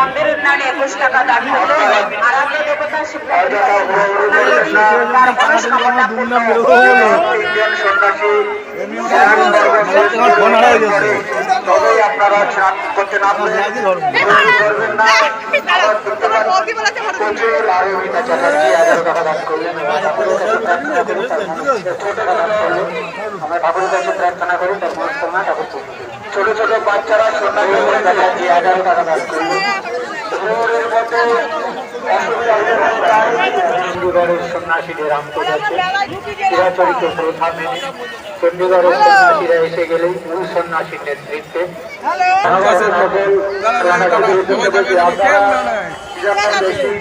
মন্দিরের নামে একুশ টাকা আরাধ্য দেবতা আপনারা স্নান করতে করবেন না। আমরা ঠাকুরের কাছে প্রার্থনা করি তার মনস্কামনা ঠাকুর ছোট ছোট বাচ্চারা সন্ন্যাসী করে দেখাচ্ছি এগারো টাকা দান করলেন ভোরের মধ্যে অসুবিধা হলে চণ্ডীগড়ের সন্ন্যাসীদের আমতে যাচ্ছে। চিরাচরিত প্রথা মেনে চণ্ডীগড়ের সন্ন্যাসীরা এসে গেলেই মূল সন্ন্যাসীর নেতৃত্বে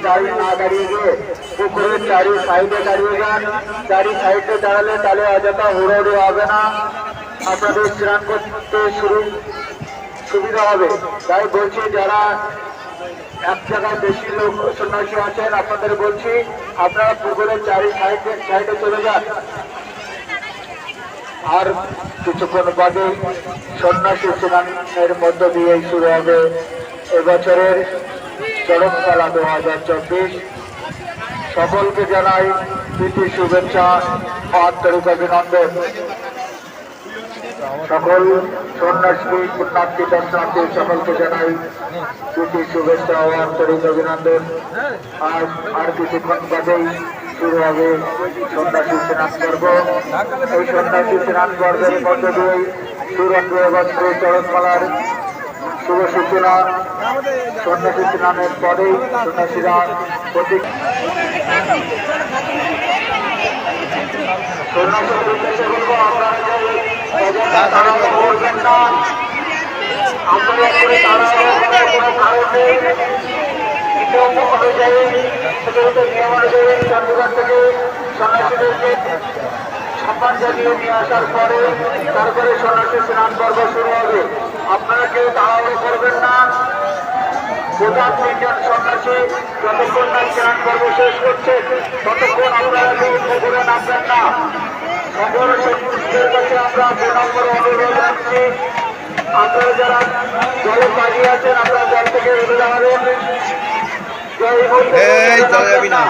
দাঁড়িয়ে না দাঁড়িয়ে গিয়ে পুকুরের চারি সাইডে দাঁড়িয়ে যান। চারি সাইডে দাঁড়ালে তাহলে অযথা হুড়োড়ি হবে না। আপনাদের স্নান করতে শুরু সুবিধা হবে। তাই বলছি যারা এক জায়গায় বেশি লোক সন্ন্যাসী আছেন, আপনাদের বলছি, আপনারা পুকুরের চারি সাইডে সাইডে চলে যান। আর কিছুক্ষণ বাদে সন্ন্যাসী স্নানের মধ্য দিয়েই শুরু হবে এবছরের চরমতলা দু হাজার চব্বিশ। সকলকে জানাই প্রীতি, শুভেচ্ছা, আন্তরিক অভিনন্দন। সকল সন্ন্যাসী, পুণ্যার্থী, দর্শনার্থী সকলকে জানাই প্রীতি শুভেচ্ছা ও আন্তরিক অভিনন্দন। আর আর কিছুক্ষণ বাদেই শুরু হবে সন্ন্যাসী স্নান পর্ব। এই সন্ন্যাসী স্নান পর্বের মধ্য দিয়েই শুরু হবে এবছর চরণমালার শুভ সূচনা। সন্ন্যাসী স্নানের পরেই সন্ন্যাসীরা প্রতীক সন্ন্যাসীর উদ্দেশ্যে বলব, আপনারা চন্ডীগড় থেকে সন্ন্যাসীদেরকে সম্মান জানিয়ে নিয়ে আসার পরে তারপরে সন্ন্যাসী স্নান পর্ব শুরু হবে আপনারা কেউ তাড়াহুড়ো করবেন না প্রধান তিনজন সন্ন্যাসী যতক্ষণ না স্নান পর্ব শেষ করছে ততক্ষণ আপনারা কেউ পুকুরে নামবেন না সন্ন্যাসীদের কাছে আমরা নম্বর অনুরোধ রাখছি আপনারা যারা জলে পাঠিয়ে আছেন আপনারা জল থেকে উঠে দাঁড়াবেন এই, চলে যাবি না।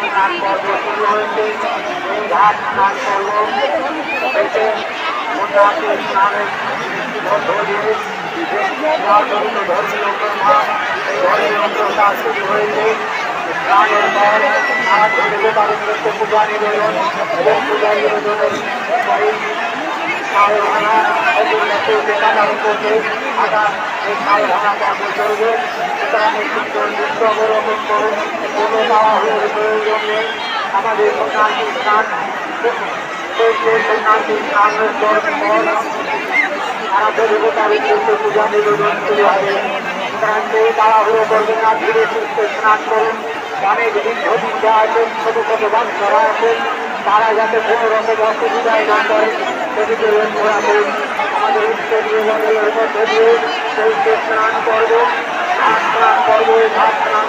তিনজন হয়েছে স্নানের পর আজ দেবতারুণ্যকে পূজা নিবেদন এবং ভাঙা অজুন্নকে দেখানোর করবে আগাম এই শাল ভাঙা পর্ব চলবে আমাদের স্নান সেই সন্ন্যাসী স্নানের পর আরাধ্য দেবতার উদ্দেশ্যে পূজা নিবেদন শুরু হবে সুতরাং কেউ তাড়াহুড়ো করবেন না ধীরে সুস্থে স্নান করুন অনেক বৃদ্ধ আছেন ছোট ছোট বাচ্চারা আছেন তারা যাতে কোনো রকম অসুবিধায় না করেন সেদিকে লক্ষ্য রাখুন আমাদের উচ্চ নিয়মের মধ্যে সেই স্নান করব। ঘাট স্নান করব ঘাট স্নান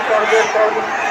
করবেন